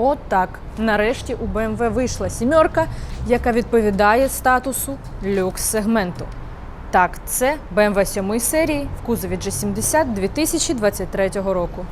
От так. Нарешті у BMW вийшла сімерка, яка відповідає статусу люкс-сегменту. Так, це BMW 7 серії в кузові G70 2023 року.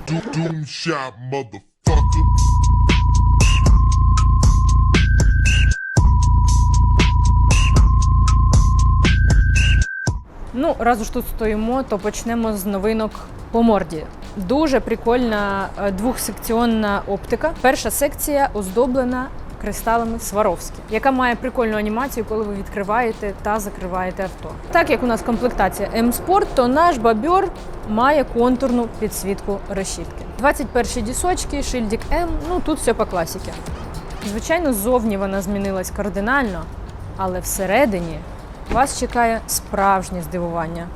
Ну, раз уж тут стоїмо, то почнемо з новинок по морді. Дуже прикольна е, двохсекціонна оптика. Перша секція оздоблена кристалами Сваровські, яка має прикольну анімацію, коли ви відкриваєте та закриваєте авто. Так як у нас комплектація М-Спорт, то наш бабьор має контурну підсвітку решітки. 21 дісочки, шильдик М. Ну тут все по класіки. Звичайно, ззовні вона змінилась кардинально, але всередині вас чекає справжнє здивування.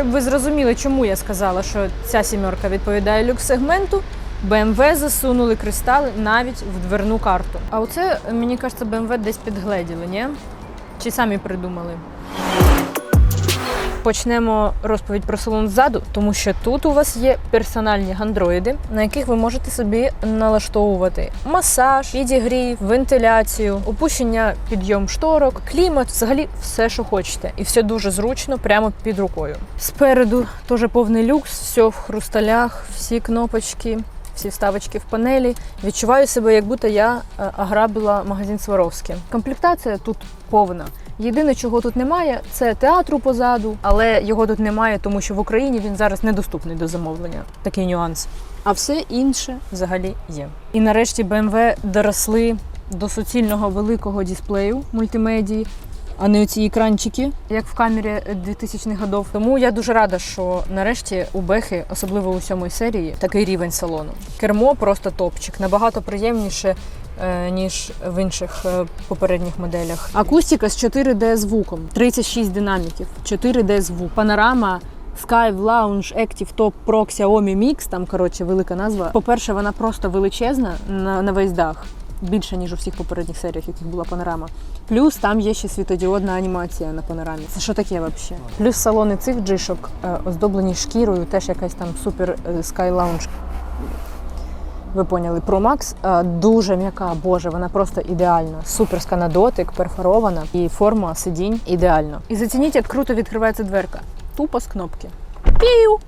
Щоб ви зрозуміли, чому я сказала, що ця сімерка відповідає люкс-сегменту, BMW засунули кристали навіть в дверну карту. А оце, мені кажеться, BMW десь підгледіли, ні? Чи самі придумали? Почнемо розповідь про салон ззаду, тому що тут у вас є персональні гандроїди, на яких ви можете собі налаштовувати масаж, підігрів, вентиляцію, опущення, підйом шторок, клімат, взагалі все, що хочете, і все дуже зручно, прямо під рукою. Спереду теж повний люкс, все в хрусталях, всі кнопочки. Всі вставочки в панелі. Відчуваю себе, як будто я е, ограбила магазин Сваровський. Комплектація тут повна. Єдине, чого тут немає, це театру позаду, але його тут немає, тому що в Україні він зараз недоступний до замовлення. Такий нюанс. А все інше взагалі є. І нарешті BMW доросли до суцільного великого дисплею мультимедії. А не оці екранчики, як в камері 2000-х годов. Тому я дуже рада, що нарешті у Бехи, особливо у сьомій серії, такий рівень салону. Кермо просто топчик, набагато приємніше ніж в інших е, попередніх моделях. Акустика з 4D звуком, 36 динаміків, 4D звук, панорама. Sky Lounge Active Top Pro Xiaomi Mix, там коротше велика назва. По-перше, вона просто величезна на, на весь дах, більше ніж у всіх попередніх серіях, яких була панорама. Плюс там є ще світодіодна анімація на панорамі. Це що таке взагалі? Плюс салони цих джишок е, оздоблені шкірою, теж якась там супер е, Sky Lounge ви поняли, Pro Max е, дуже м'яка, боже, вона просто ідеальна. Суперська на дотик, перфорована і форма сидінь ідеальна. І зацініть, як круто відкривається дверка. Тупо з кнопки. Пів!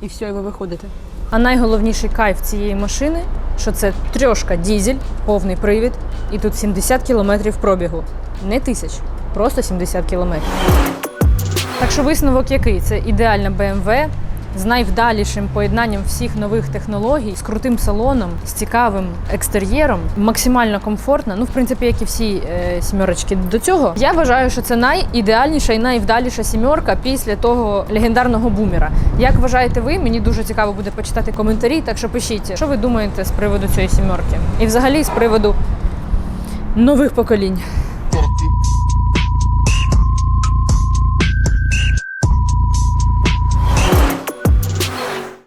І все, і ви виходите. А найголовніший кайф цієї машини, що це трьошка дізель, повний привід, і тут 70 кілометрів пробігу. Не тисяч, просто 70 кілометрів. Так що висновок який? Це ідеальна BMW з найвдалішим поєднанням всіх нових технологій, з крутим салоном, з цікавим екстер'єром, максимально комфортна. Ну, в принципі, як і всі е, сімерочки до цього. Я вважаю, що це найідеальніша і найвдаліша сімерка після того легендарного бумера. Як вважаєте ви? Мені дуже цікаво буде почитати коментарі, так що пишіть, що ви думаєте з приводу цієї сімерки. І взагалі з приводу нових поколінь.